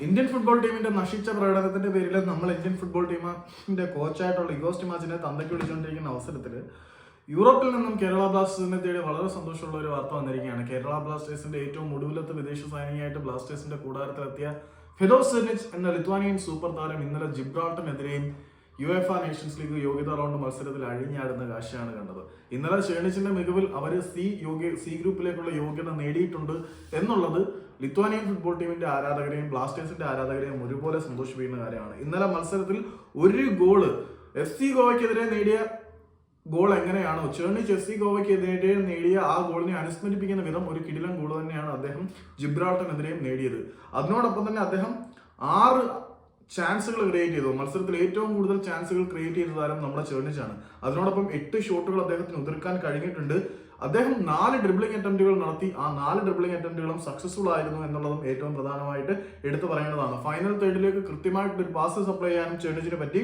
Indian football ടീമിന്റെ നശിച്ച പ്രകടനത്തിന്റെ പേരിൽ നമ്മൾ ഇന്ത്യൻ ഫുട്ബോൾ ടീമിന്റെ കോച്ചായിട്ടുള്ള ഇഗോസ്റ്റ് മാച്ചിനെ തന്തയ്ക്ക് വിളിച്ചുകൊണ്ടിരിക്കുന്ന അവസരത്തിൽ യൂറോപ്പിൽ നിന്നും കേരള ബ്ലാസ്റ്റേഴ്സിനെ തേടി വളരെ സന്തോഷമുള്ള ഒരു വാർത്ത വന്നിരിക്കുകയാണ്. കേരള ബ്ലാസ്റ്റേഴ്സിന്റെ ഏറ്റവും ഒടുവിലത്തെ വിദേശ സൈനികയായിട്ട് ബ്ലാസ്റ്റേഴ്സിന്റെ കൂടാരത്തിലെത്തിയ ഫെഡോസെനിച്ച് എന്ന ലിത്വാനിയൻ സൂപ്പർ താരം ഇന്നലെ ജിബ്രാൾട്ടനെതിരെയും UEFA nations league യോഗ്യതാ റൗണ്ട് മത്സരത്തിൽ അഴിഞ്ഞാടുന്ന കാഴ്ചയാണ് കണ്ടത്. ഇന്നലെ ഷേണിച്ചിന്റെ മികവിൽ അവർ സി യോഗ്യ സി ഗ്രൂപ്പിലേക്കുള്ള യോഗ്യത നേടിയിട്ടുണ്ട് എന്നുള്ളത് ലിത്വാനിയൻ ഫുട്ബോൾ ടീമിന്റെ ആരാധകരെയും ബ്ലാസ്റ്റേഴ്സിന്റെ ആരാധകരെയും ഒരുപോലെ സന്തോഷിപ്പിക്കുന്ന കാര്യമാണ്. ഇന്നലെ മത്സരത്തിൽ ഒരു ഗോൾ എഫ് സി ഗോവയ്ക്കെതിരെ നേടിയ ഗോൾ എങ്ങനെയാണോ ചേർണിച്ച് എഫ് സി ഗോവയ്ക്കെതിരെ നേടിയ ആ ഗോളിനെ അനുസ്മരിപ്പിക്കുന്ന വിധം ഒരു കിടിലൻ ഗോൾ തന്നെയാണ് അദ്ദേഹം ജിബ്രാൾട്ടനെതിരെയും നേടിയത്. അതിനോടൊപ്പം തന്നെ അദ്ദേഹം ആറ് ചാൻസുകൾ ക്രിയേറ്റ് ചെയ്തു. മത്സരത്തിൽ ഏറ്റവും കൂടുതൽ ചാൻസുകൾ ക്രിയേറ്റ് ചെയ്ത താരം നമ്മുടെ ചേർണിച്ചാണ് അതിനോടൊപ്പം എട്ട് ഷോട്ടുകൾ അദ്ദേഹത്തിന് ഉതിർക്കാൻ കഴിഞ്ഞിട്ടുണ്ട്. അദ്ദേഹം നാല് ഡ്രിബ്ലിംഗ് അറ്റംപ്റ്റുകൾ നടത്തി. ആ നാല് ഡ്രിബ്ലിംഗ് അറ്റംപ്റ്റുകളും സക്സസ്ഫുൾ ആയിരുന്നു എന്നുള്ളതും ഏറ്റവും പ്രധാനമായിട്ട് എടുത്തു പറയേണ്ടതാണ്. ഫൈനൽ തേർഡിലേക്ക് കൃത്യമായിട്ട് ഒരു പാസ് സപ്ലൈ ചെയ്യാനും ചേർണിച്ചിന് പറ്റി.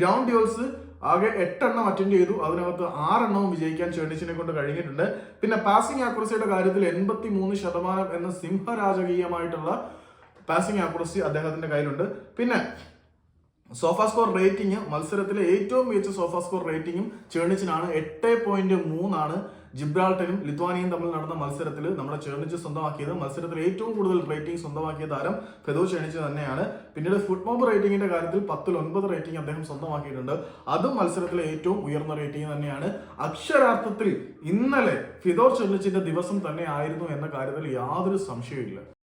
ഗ്രൗണ്ട് ഡ്യൂൾസ് ആകെ എട്ടെണ്ണം അറ്റൻഡ് ചെയ്തു. അതിനകത്ത് ആറെണ്ണവും വിജയിക്കാൻ ചേർണിച്ചിനെ കൊണ്ട് കഴിഞ്ഞിട്ടുണ്ട്. പിന്നെ പാസിംഗ് ആക്യുറസിയുടെ കാര്യത്തിൽ എൺപത്തി മൂന്ന് ശതമാനം എന്ന സിംഹരാജകീയമായിട്ടുള്ള പാസിംഗ് ആക്യുറസി അദ്ദേഹത്തിന്റെ കയ്യിലുണ്ട്. പിന്നെ സോഫ സ്കോർ റേറ്റിംഗ് മത്സരത്തിലെ ഏറ്റവും മികച്ച സോഫ സ്കോർ റേറ്റിംഗും ചേർണിച്ചിനാണ് എട്ട് പോയിന്റ് മൂന്നാണ് ജിബ്രാൾട്ടനും ലിത്വാനിയും തമ്മിൽ നടന്ന മത്സരത്തിൽ നമ്മുടെ ചേർണിച്ച് സ്വന്തമാക്കിയത്. മത്സരത്തിൽ ഏറ്റവും കൂടുതൽ റേറ്റിംഗ് സ്വന്തമാക്കിയ താരം ഫെദോ ചേണിച്ച് തന്നെയാണ്. പിന്നീട് ഫുട്ബോൾ റേറ്റിംഗിന്റെ കാര്യത്തിൽ പത്തിൽ ഒൻപത് റേറ്റിംഗ് അദ്ദേഹം സ്വന്തമാക്കിയിട്ടുണ്ട്. അതും മത്സരത്തിലെ ഏറ്റവും ഉയർന്ന റേറ്റിംഗ് തന്നെയാണ്. അക്ഷരാർത്ഥത്തിൽ ഇന്നലെ ഫിദോർ ചെർണിച്ചിന്റെ ദിവസം തന്നെ ആയിരുന്നു എന്ന കാര്യത്തിൽ യാതൊരു സംശയമില്ല